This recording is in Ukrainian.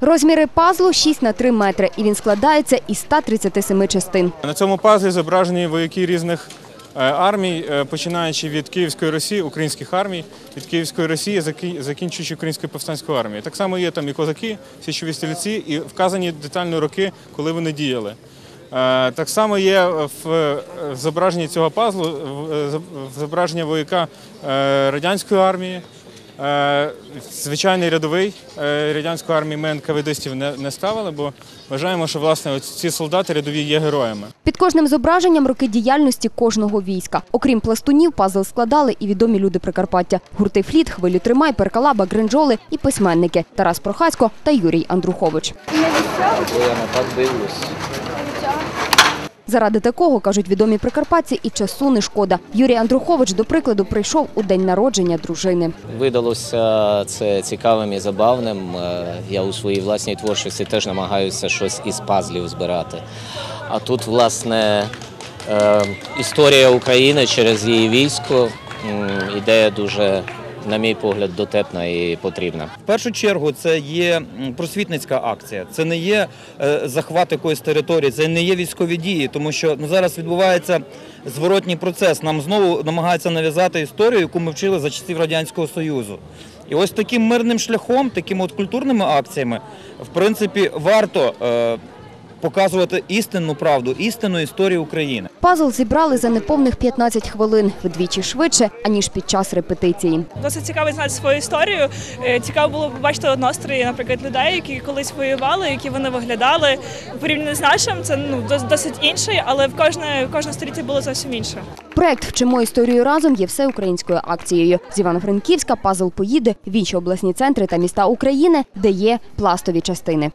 Розміри пазлу 6 на 3 метри, і він складається із 137 частин. На цьому пазлі зображені вояки різних е, армій, е, починаючи від Київської Росії, українських армій, від Київської Росії, закінчуючи Українською повстанською армією. Так само є там і козаки, січові стрільці, і вказані детально роки, коли вони діяли. Е, Так само є в зображенні цього пазлу зображення вояка радянської армії. Е, Звичайний рядовий е, радянської армії ми НКВДистів не, не ставили, бо вважаємо, що власне ці солдати рядові є героями. Під кожним зображенням роки діяльності кожного війська. Окрім пластунів, пазл складали і відомі люди Прикарпаття: гурти Фліт, Хвилю Тримай, Перкалаба, Гринджоли і письменники Тарас Прохацько та Юрій Андрухович. Я не так дивлюсь. Заради такого, кажуть відомі прикарпатці, і часу не шкода. Юрій Андрухович, до прикладу, прийшов у день народження дружини. Видалося це цікавим і забавним. Е, Я у своїй власній творчості теж намагаюся щось із пазлів збирати. А тут, власне, е, історія України через її військо. Ідея дуже, на мій погляд, дотепна і потрібна. В першу чергу це є просвітницька акція. Це не є е, захват якоїсь території, це не є військові дії, тому що ну, зараз відбувається зворотній процес. Нам знову намагаються нав'язати історію, яку ми вчили за часів Радянського Союзу. І ось таким мирним шляхом, такими от культурними акціями, в принципі, варто е, показувати істинну правду, істинну історію України. Пазл зібрали за неповних 15 хвилин, вдвічі швидше, аніж під час репетиції. Досить цікаво знати свою історію. Е, Цікаво було побачити настрої, наприклад, людей, які колись воювали, які вони виглядали порівняно з нашим. Це ну дос- досить інший, але в кожне в кожне століття було зовсім інше. Проект Вчимо історію разом є всеукраїнською акцією. З Івано-Франківська пазл поїде в інші обласні центри та міста України, де є пластові частини.